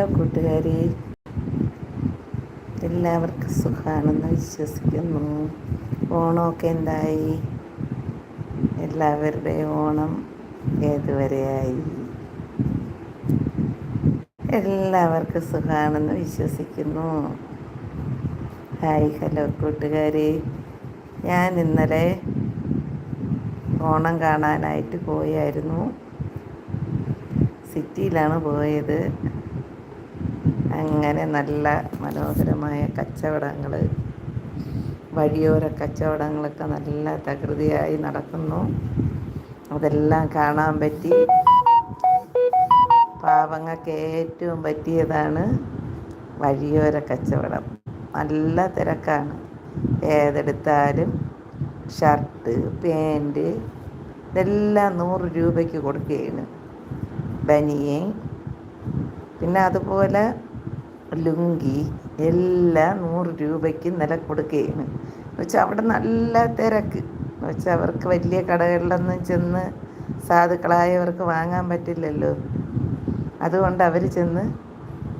Hello കൂട്ടുകാരി. എല്ലാവർക്കും സുഖമാണെന്ന് വിശ്വസിക്കുന്നു. ഓണമൊക്കെ എന്തായി? എല്ലാവരുടെയും ഓണം ഏതുവരെയായി? എല്ലാവർക്കും സുഖമാണെന്ന് വിശ്വസിക്കുന്നു. ഹായ് ഹലോ കൂട്ടുകാരി. ഞാൻ ഇന്നലെ ഓണം കാണാനായിട്ട് പോയായിരുന്നു. സിറ്റിയിലാണ് പോയത്. അങ്ങനെ നല്ല മനോഹരമായ കച്ചവടങ്ങൾ വഴിയോര കച്ചവടങ്ങളൊക്കെ നല്ല തകൃതിയായി നടക്കുന്നു. അതെല്ലാം കാണാൻ പറ്റി. പാവങ്ങൾക്ക് ഏറ്റവും പറ്റിയതാണ് വഴിയോര കച്ചവടം. നല്ല തിരക്കാണ്. ഏതെടുത്താലും ഷർട്ട് പാന്റ് ഇതെല്ലാം നൂറ് രൂപയ്ക്ക് കൊടുക്കുകയാണ്. ബനിയൻ പിന്നെ അതുപോലെ ലുങ്കി എല്ലാം നൂറ് രൂപയ്ക്ക് നില കൊടുക്കുകയാണ്. വെച്ചാൽ അവിടെ നല്ല തിരക്ക്. വെച്ചാൽ അവർക്ക് വലിയ കടകളിലൊന്നും ചെന്ന് സാധുക്കളായവർക്ക് വാങ്ങാൻ പറ്റില്ലല്ലോ. അതുകൊണ്ട് അവർ ചെന്ന്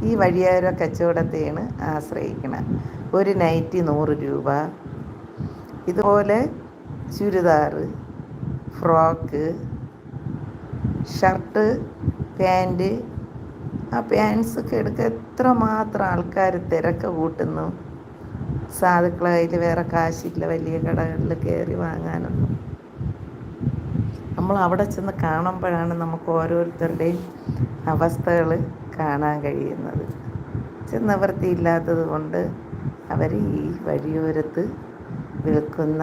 ഈ വഴിയോര കച്ചവടത്തെയാണ് ആശ്രയിക്കണം. ഒരു നൈറ്റി നൂറ് രൂപ. ഇതുപോലെ ചുരിദാർ ഫ്രോക്ക് ഷർട്ട് പാന്റ് ആ പാൻസൊക്കെ എടുക്കുക എത്രമാത്രം ആൾക്കാർ തിരക്ക് കൂട്ടുന്നു. സാധുക്കളെ കയ്യിൽ വേറെ കാശില്ല വലിയ കടകളിൽ കയറി വാങ്ങാനൊന്നും. നമ്മൾ അവിടെ ചെന്ന് കാണുമ്പോഴാണ് നമുക്ക് ഓരോരുത്തരുടെയും അവസ്ഥകൾ കാണാൻ കഴിയുന്നത്. ചെന്നവൃത്തിയില്ലാത്തത് കൊണ്ട് അവർ ഈ വഴിയോരത്ത് വിൽക്കുന്ന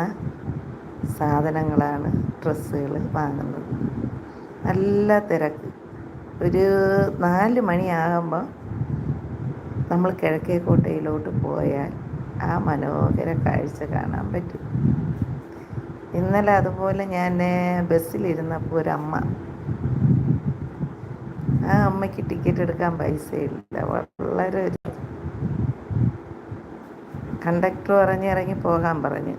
സാധനങ്ങളാണ് ഡ്രസ്സുകൾ വാങ്ങുന്നത്. നല്ല തിരക്ക്. ഒരു നാല് മണിയാകുമ്പോൾ നമ്മൾ കിഴക്കേക്കോട്ടയിലോട്ട് പോയാൽ ആ മനോഹര കാഴ്ച കാണാൻ പറ്റും. ഇന്നലെ അതുപോലെ ഞാൻ ബസ്സിലിരുന്നപ്പോൾ ഒരു അമ്മ ആ അമ്മയ്ക്ക് ടിക്കറ്റ് എടുക്കാൻ പൈസയില്ല. വളരെ ഒരു കണ്ടക്ടർ പറഞ്ഞ് ഇറങ്ങി പോകാൻ പറഞ്ഞു.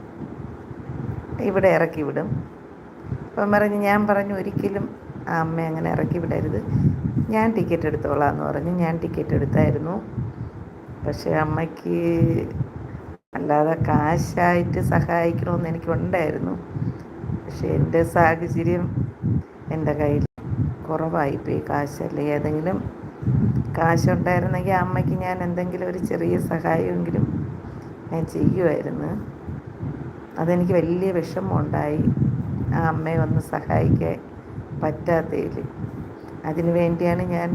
ഇവിടെ ഇറക്കി വിടും. അപ്പം പറഞ്ഞ് ഞാൻ പറഞ്ഞു ഒരിക്കലും അമ്മ അങ്ങനെ ഇറക്കി വിടരുത്. ഞാൻ ടിക്കറ്റ് എടുത്തോളാം എന്ന് പറഞ്ഞ്. ഞാൻ ടിക്കറ്റ് എടുത്തായിരുന്നു. പക്ഷേ അമ്മയ്ക്ക് അല്ലാതെ കാശായിട്ട് സഹായിക്കണമെന്ന് എനിക്കുണ്ടായിരുന്നു. പക്ഷേ എന്റെ സാഹചര്യം എന്റെ കയ്യിൽ കുറവായിപ്പോയി. കാശല്ലേ? ഏതെങ്കിലും കാശുണ്ടായിരുന്നെങ്കിൽ അമ്മയ്ക്ക് ഞാൻ എന്തെങ്കിലും ഒരു ചെറിയ സഹായമെങ്കിലും ഞാൻ ചെയ്യുമായിരുന്നു. അതെനിക്ക് വലിയ വിഷമമുണ്ടായി. ആ അമ്മയെ ഒന്ന് സഹായിക്കാൻ പറ്റാത്തതിൽ അതിനു വേണ്ടിയാണ് ഞാൻ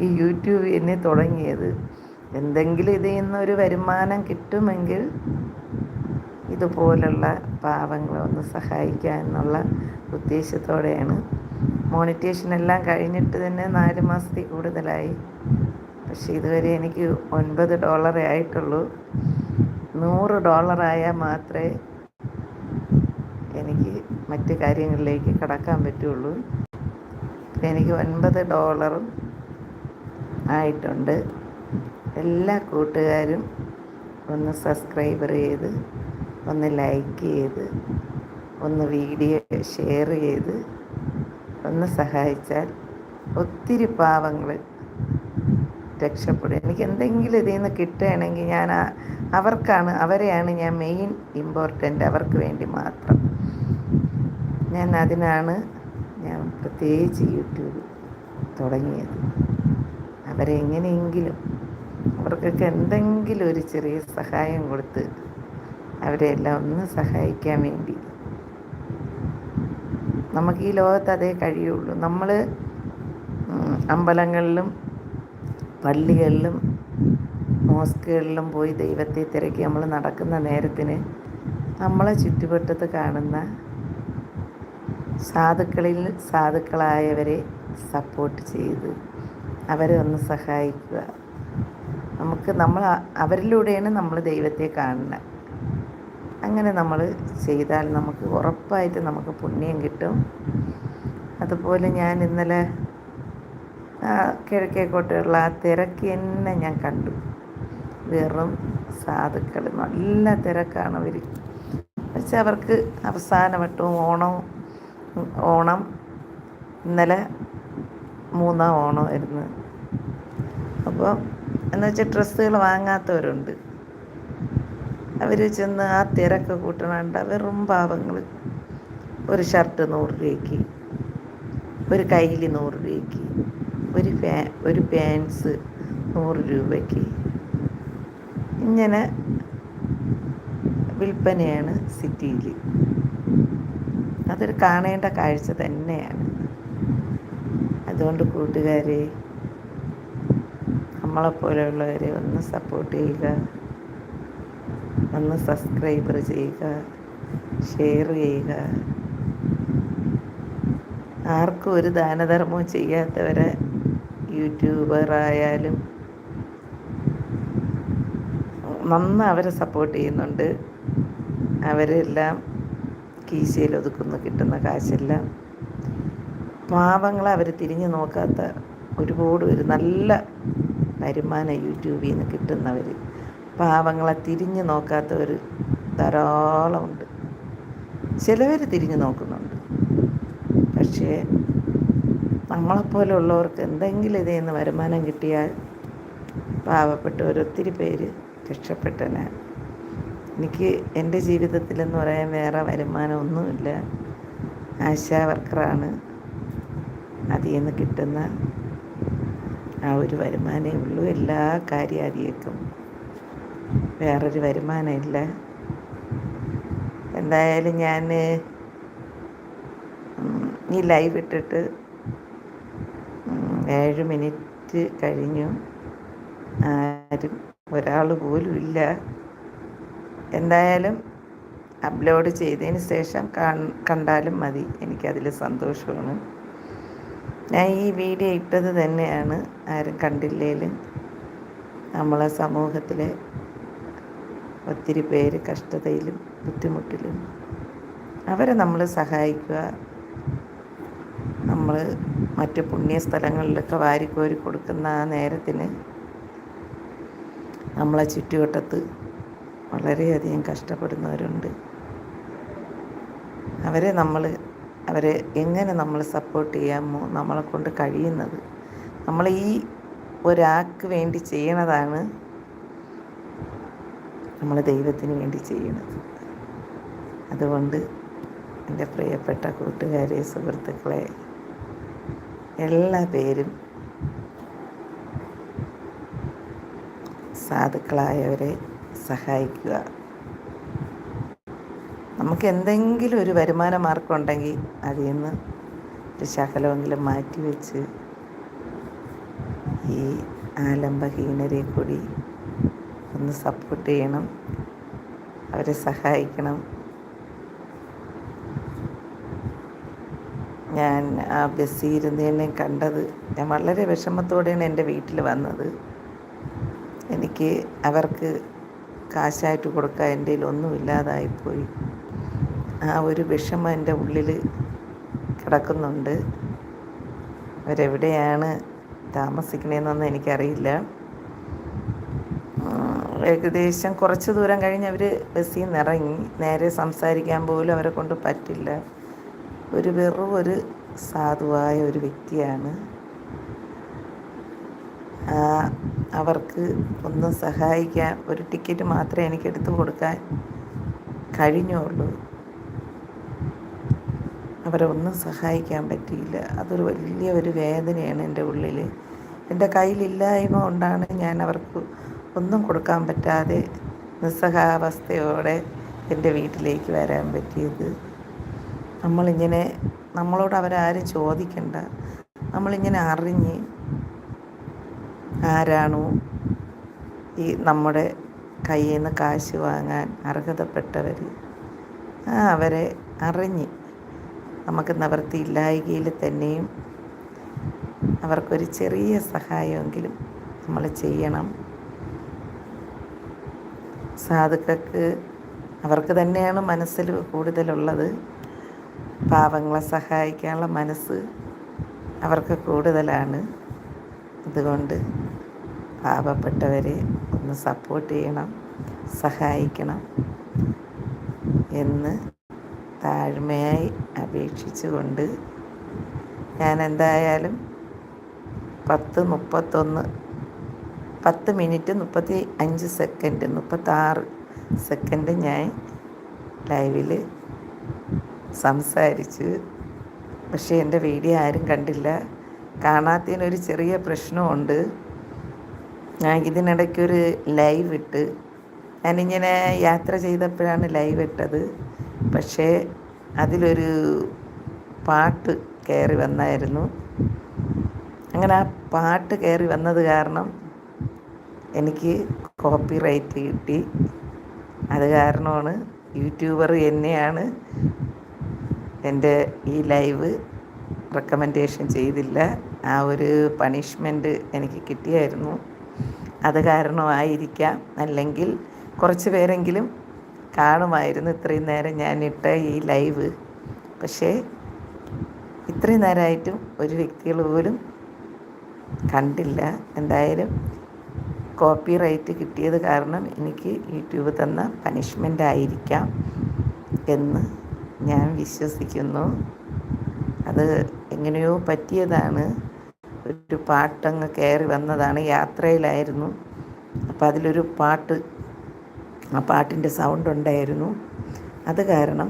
ഈ യൂട്യൂബ് എന്നെ തുടങ്ങിയത്. എന്തെങ്കിലും ഇതിൽ നിന്നൊരു വരുമാനം കിട്ടുമെങ്കിൽ ഇതുപോലുള്ള പാവങ്ങളെ ഒന്ന് സഹായിക്കുക എന്നുള്ള ഉദ്ദേശത്തോടെയാണ്. മോണിറ്റേഷൻ എല്ലാം കഴിഞ്ഞിട്ട് തന്നെ നാല് മാസത്തിൽ കൂടുതലായി. പക്ഷേ ഇതുവരെ എനിക്ക് ഒൻപത് ഡോളറേ ആയിട്ടുള്ളൂ. നൂറ് ഡോളറായാൽ മാത്രമേ മറ്റ് കാര്യങ്ങളിലേക്ക് കടക്കാൻ പറ്റുള്ളൂ. എനിക്ക് ഒൻപത് ഡോളറും ആയിട്ടുണ്ട്. എല്ലാ കൂട്ടുകാരും ഒന്ന് സബ്സ്ക്രൈബർ ചെയ്ത് ഒന്ന് ലൈക്ക് ചെയ്ത് ഒന്ന് വീഡിയോ ഷെയർ ചെയ്ത് ഒന്ന് സഹായിച്ചാൽ ഒത്തിരി പാവങ്ങൾ രക്ഷപ്പെടും. എനിക്ക് എന്തെങ്കിലും ഇതിൽ നിന്ന് കിട്ടുകയാണെങ്കിൽ ഞാൻ അവർക്കാണ് അവരെയാണ് ഞാൻ മെയിൻ ഇമ്പോർട്ടന്റ് അവർക്ക് വേണ്ടി മാത്രം. ഞാൻ അതിനാണ് ഞാൻ പ്രത്യേകിച്ച് യൂട്യൂബ് തുടങ്ങിയത്. അവരെ എങ്ങനെയെങ്കിലും അവർക്കൊക്കെ എന്തെങ്കിലും ഒരു ചെറിയ സഹായം കൊടുത്ത് അവരെല്ലാം ഒന്ന് സഹായിക്കാൻ വേണ്ടി. നമുക്ക് ഈ ലോകത്ത് അതേ കഴിയുള്ളൂ. നമ്മൾ അമ്പലങ്ങളിലും പള്ളികളിലും മോസ്കുകളിലും പോയി ദൈവത്തെ തിരക്കി നമ്മൾ നടക്കുന്ന നേരത്തിന് നമ്മളെ ചുറ്റുവട്ടത്ത് കാണുന്ന സാധുക്കളിൽ സാധുക്കളായവരെ സപ്പോർട്ട് ചെയ്ത്. അവരെ ഒന്ന് സഹായിക്കുക. നമുക്ക് നമ്മൾ അവരിലൂടെയാണ് നമ്മൾ ദൈവത്തെ കാണുന്നത് അങ്ങനെ നമ്മൾ ചെയ്താൽ നമുക്ക് ഉറപ്പായിട്ട് നമുക്ക് പുണ്യം കിട്ടും. അതുപോലെ ഞാൻ ഇന്നലെ കിഴക്കേക്കോട്ടുള്ള ആ തിരക്ക് തന്നെ ഞാൻ കണ്ടു. വെറും സാധുക്കൾ. നല്ല തിരക്കാണ് അവർ പക്ഷെ അവർക്ക് അവസാനവട്ടവും ഓണവും ഓണം ഇന്നലെ മൂന്നാം ഓണമായിരുന്നു അപ്പോൾ എന്ന് വെച്ചാൽ ഡ്രസ്സുകൾ വാങ്ങാത്തവരുണ്ട്. അവർ ചെന്ന് ആ തിരക്ക് കൂട്ടണണ്ട വെറും പാവങ്ങൾ ഒരു ഷർട്ട് നൂറ് രൂപയ്ക്ക് ഒരു കയ്യിൽ നൂറ് രൂപയ്ക്ക് ഒരു ഫാ ഒരു പാൻസ് നൂറ് രൂപയ്ക്ക്. ഇങ്ങനെ വിൽപ്പനയാണ് സിറ്റിയിൽ. അതൊരു കാണേണ്ട കാഴ്ച തന്നെയാണ്. അതുകൊണ്ട് കൂട്ടുകാരെ നമ്മളെപ്പോലെയുള്ളവരെ ഒന്ന് സപ്പോർട്ട് ചെയ്യുക ഒന്ന് സബ്സ്ക്രൈബർ ചെയ്യുക ഷെയർ ചെയ്യുക. ആർക്കും ഒരു ദാനധർമ്മവും ചെയ്യാത്തവരെ യൂട്യൂബറായാലും നന്ന അവരെ സപ്പോർട്ട് ചെയ്യുന്നുണ്ട്. അവരെല്ലാം കീശയിൽ ഒതുക്കുന്ന കിട്ടുന്ന കാശെല്ലാം പാവങ്ങളെ അവർ തിരിഞ്ഞു നോക്കാത്ത ഒരുപാട് ഒരു നല്ല വരുമാനം യൂട്യൂബിൽ നിന്ന് കിട്ടുന്നവർ പാവങ്ങളെ തിരിഞ്ഞു നോക്കാത്തവർ ധാരാളമുണ്ട് ചിലവർ തിരിഞ്ഞു നോക്കുന്നുണ്ട്. പക്ഷേ നമ്മളെപ്പോലുള്ളവർക്ക് എന്തെങ്കിലും ഇതിൽ നിന്ന് വരുമാനം കിട്ടിയാൽ പാവപ്പെട്ടവർ ഒത്തിരി പേര് രക്ഷപ്പെട്ടനെ എനിക്ക് എന്റെ ജീവിതത്തിലെന്ന് പറയാൻ വേറെ വരുമാനമൊന്നുമില്ല ആശാ വർക്കറാണ്. അതിൽ നിന്ന് കിട്ടുന്ന ആ ഒരു വരുമാനമേ ഉള്ളൂ. എല്ലാ കാര്യാദിയേക്കും വേറൊരു വരുമാനമില്ല എന്തായാലും ഞാൻ ഈ ലൈവ് ഇട്ടിട്ട് ഏഴ് മിനിറ്റ് കഴിഞ്ഞു. ആരും ഒരാൾ പോലും ഇല്ല. എന്തായാലും അപ്ലോഡ് ചെയ്തതിന് ശേഷം കണ്ടാലും മതി. എനിക്കതിൽ സന്തോഷമാണ്. ഞാൻ ഈ വീഡിയോ ഇട്ടത് തന്നെയാണ്. ആരും കണ്ടില്ലേലും നമ്മളെ സമൂഹത്തിലെ ഒത്തിരി പേര് കഷ്ടതയിലും ബുദ്ധിമുട്ടിലും അവരെ നമ്മൾ സഹായിക്കുക. നമ്മൾ മറ്റ് പുണ്യസ്ഥലങ്ങളിലൊക്കെ വാരിക്കോരി കൊടുക്കുന്ന ആ നേരത്തിന് നമ്മളെ ചുറ്റുവട്ടത്ത് വളരെയധികം കഷ്ടപ്പെടുന്നവരുണ്ട്. അവരെ നമ്മൾ അവരെ എങ്ങനെ നമ്മൾ സപ്പോർട്ട് ചെയ്യാമോ നമ്മളെ കൊണ്ട് കഴിയുന്നത് നമ്മൾ ഈ ഒരാൾക്ക് വേണ്ടി ചെയ്യണതാണ് നമ്മൾ ദൈവത്തിന് വേണ്ടി ചെയ്യണത്. അതുകൊണ്ട് എന്റെ പ്രിയപ്പെട്ട കൂട്ടുകാരെ സുഹൃത്തുക്കളെ എല്ലാ പേരും സാധുക്കളായവരെ സഹായിക്കുക. നമുക്ക് എന്തെങ്കിലും ഒരു വരുമാന മാർഗം ഉണ്ടെങ്കിൽ അതിൽ നിന്ന് ഒരു ശകലമെങ്കിലും മാറ്റിവെച്ച് ഈ ആലംബഹീനരെ കൂടി ഒന്ന് സപ്പോർട്ട് ചെയ്യണം. അവരെ സഹായിക്കണം. ഞാൻ ആ ബസ്സിൽ ഇരുന്നതിനെ കണ്ടത് ഞാൻ വളരെ വിഷമത്തോടെയാണ് എന്റെ വീട്ടിൽ വന്നത്. എനിക്ക് അവർക്ക് കാശായിട്ട് കൊടുക്കാൻ എന്റെ ഒന്നും ഇല്ലാതായിപ്പോയി ആ ഒരു വിഷമം എന്റെ ഉള്ളിൽ കിടക്കുന്നുണ്ട്. അവരെവിടെയാണ് താമസിക്കണേന്നൊന്നും എനിക്കറിയില്ല. ഏകദേശം കുറച്ച് ദൂരം കഴിഞ്ഞ് അവർ ബസ്സിൽ നിന്ന് ഇറങ്ങി. നേരെ സംസാരിക്കാൻ പോലും അവരെ കൊണ്ട് പറ്റില്ല. ഒരു വെറും ഒരു സാധുവായ ഒരു വ്യക്തിയാണ്. അവർക്ക് ഒന്ന് സഹായിക്കാൻ ഒരു ടിക്കറ്റ് മാത്രമേ എനിക്ക് എടുത്തു കൊടുക്കാൻ കഴിഞ്ഞുള്ളൂ. അവരെ ഒന്നും സഹായിക്കാൻ പറ്റിയില്ല. അതൊരു വലിയ ഒരു വേദനയാണ് എന്റെ ഉള്ളിൽ എന്റെ കയ്യിലില്ലായ്മ കൊണ്ടാണ് ഞാൻ അവർക്ക് ഒന്നും കൊടുക്കാൻ പറ്റാതെ നിസ്സഹാവസ്ഥയോടെ എന്റെ വീട്ടിലേക്ക് വരാൻ പറ്റിയത്. നമ്മളിങ്ങനെ നമ്മളോട് അവരാരും ചോദിക്കണ്ട. നമ്മളിങ്ങനെ അറിഞ്ഞ് ആരാണോ ഈ നമ്മുടെ കയ്യിൽ നിന്ന് കാശ് വാങ്ങാൻ അർഹതപ്പെട്ടവർ അവരെ അറിഞ്ഞ് നമുക്ക് നിവൃത്തിയില്ലായകയിൽ തന്നെയും അവർക്കൊരു ചെറിയ സഹായമെങ്കിലും നമ്മൾ ചെയ്യണം. സാധുക്കൾക്ക് അവർക്ക് തന്നെയാണ് മനസ്സിൽ കൂടുതലുള്ളത്. പാവങ്ങളെ സഹായിക്കാനുള്ള മനസ്സ് അവർക്ക് കൂടുതലാണ്. അതുകൊണ്ട് പാവപ്പെട്ടവരെ ഒന്ന് സപ്പോർട്ട് ചെയ്യണം സഹായിക്കണം എന്ന് താഴ്മയായി അപേക്ഷിച്ചുകൊണ്ട് ഞാൻ എന്തായാലും പത്ത് മുപ്പത്തൊന്ന് പത്ത് മിനിറ്റ് മുപ്പത്തി അഞ്ച് സെക്കൻഡ് മുപ്പത്താറ് സെക്കൻഡ് ഞാൻ ലൈവിൽ സംസാരിച്ചു. പക്ഷേ എന്റെ വീഡിയോ ആരും കണ്ടില്ല. കാണാത്തതിനൊരു ചെറിയ പ്രശ്നമുണ്ട്. ഞാൻ ഇതിനിടയ്ക്കൊരു ലൈവ് ഇട്ട്. ഞാനിങ്ങനെ യാത്ര ചെയ്തപ്പോഴാണ് ലൈവ് ഇട്ടത്. പക്ഷേ അതിലൊരു പാട്ട് കയറി വന്നായിരുന്നു. അങ്ങനെ ആ പാട്ട് കയറി വന്നത് കാരണം എനിക്ക് കോപ്പി റൈറ്റ് കിട്ടി. അത് കാരണമാണ് യൂട്യൂബർ എന്നെയാണ് എന്റെ ഈ ലൈവ് റെക്കമെൻഡേഷൻ ചെയ്തില്ല. ആ ഒരു പണിഷ്മെന്റ് എനിക്ക് കിട്ടിയായിരുന്നു. അത് കാരണമായിരിക്കാം. അല്ലെങ്കിൽ കുറച്ച് പേരെങ്കിലും കാണുമായിരുന്നു ഇത്രയും നേരം ഞാനിട്ട ഈ ലൈവ്. പക്ഷേ ഇത്രയും നേരമായിട്ടും ഒരു വ്യക്തികൾ പോലും കണ്ടില്ല. എന്തായാലും കോപ്പി റൈറ്റ് കിട്ടിയത് കാരണം എനിക്ക് യൂട്യൂബ് തന്ന പനിഷ്മെന്റ് ആയിരിക്കാം എന്ന് ഞാൻ വിശ്വസിക്കുന്നു. അത് എങ്ങനെയോ പറ്റിയതാണ്. ഒരു പാട്ടങ്ങ് കയറി വന്നതാണ് യാത്രയിലായിരുന്നു. അപ്പം അതിലൊരു പാട്ട് ആ പാട്ടിന്റെ സൗണ്ട് ഉണ്ടായിരുന്നു. അത് കാരണം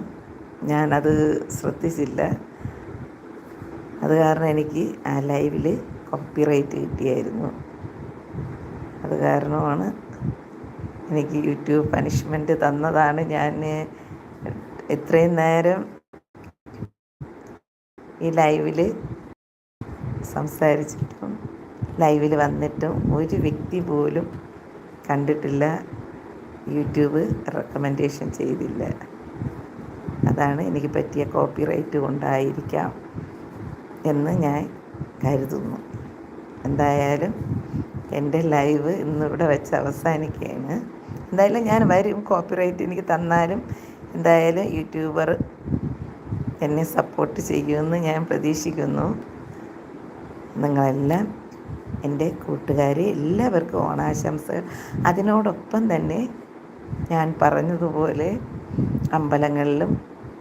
ഞാനത് ശ്രദ്ധിച്ചില്ല. അത് കാരണം എനിക്ക് ആ ലൈവിൽ കോപ്പിറൈറ്റ് കിട്ടിയായിരുന്നു. അത് കാരണമാണ് എനിക്ക് യൂട്യൂബ് പനിഷ്മെന്റ് തന്നതാണ്. ഞാൻ ഇത്രയും നേരം ഈ ലൈവിൽ സംസാരിച്ചിട്ടും ലൈവിൽ വന്നിട്ടും ഒരു വ്യക്തി പോലും കണ്ടിട്ടില്ല. യൂട്യൂബ് റെക്കമെൻഡേഷൻ ചെയ്തില്ല. അതാണ് എനിക്ക് പറ്റിയ കോപ്പിറൈറ്റ് കൊണ്ടായിരിക്കാം എന്ന് ഞാൻ കരുതുന്നു. എന്തായാലും എന്റെ ലൈവ് ഇന്നിവിടെ വെച്ച് അവസാനിക്കുകയാണ്. എന്തായാലും ഞാൻ വരും കോപ്പിറൈറ്റ് എനിക്ക് തന്നാലും എന്തായാലും യൂട്യൂബർ എന്നെ സപ്പോർട്ട് ചെയ്യുമെന്ന് ഞാൻ പ്രതീക്ഷിക്കുന്നു. നിങ്ങളെല്ലാം എന്റെ കൂട്ടുകാരെ എല്ലാവർക്കും ഓണാശംസകൾ. അതിനോടൊപ്പം തന്നെ ഞാൻ പറഞ്ഞതുപോലെ അമ്പലങ്ങളിലും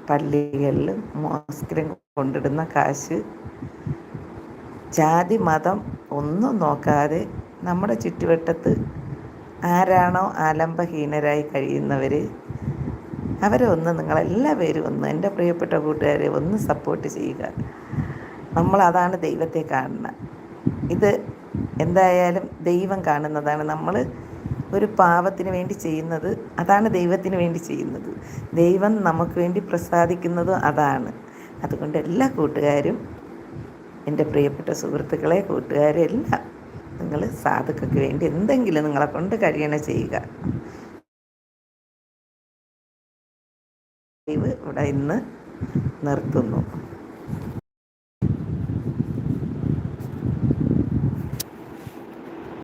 പള്ളികളിലും മോസ്കിലും കൊണ്ടിടുന്ന കാശ് ജാതി മതം ഒന്നും നോക്കാതെ നമ്മുടെ ചുറ്റുവട്ടത്ത് ആരാണോ ആലംബഹീനരായി കഴിയുന്നവർ അവരെ ഒന്ന് നിങ്ങളെല്ലാവരും ഒന്ന് എന്റെ പ്രിയപ്പെട്ട കൂട്ടുകാരെ ഒന്ന് സപ്പോർട്ട് ചെയ്യുക. നമ്മൾ അതാണ് ദൈവത്തെ കാണുന്നത്. ഇത് എന്തായാലും ദൈവം കാണുന്നതാണ്. നമ്മൾ ഒരു പാവത്തിന് വേണ്ടി ചെയ്യുന്നത് അതാണ് ദൈവത്തിന് വേണ്ടി ചെയ്യുന്നത്. ദൈവം നമുക്ക് വേണ്ടി പ്രസാദിക്കുന്നതും അതാണ്. അതുകൊണ്ട് എല്ലാ കൂട്ടുകാരും എന്റെ പ്രിയപ്പെട്ട സുഹൃത്തുക്കളെ കൂട്ടുകാരെ എല്ലാം നിങ്ങൾ സാധുക്കൾക്ക് വേണ്ടി എന്തെങ്കിലും നിങ്ങളെ കൊണ്ട് കഴിയണ ചെയ്യുക. ഇവിടെ ഇന്ന് നിർത്തുന്നു.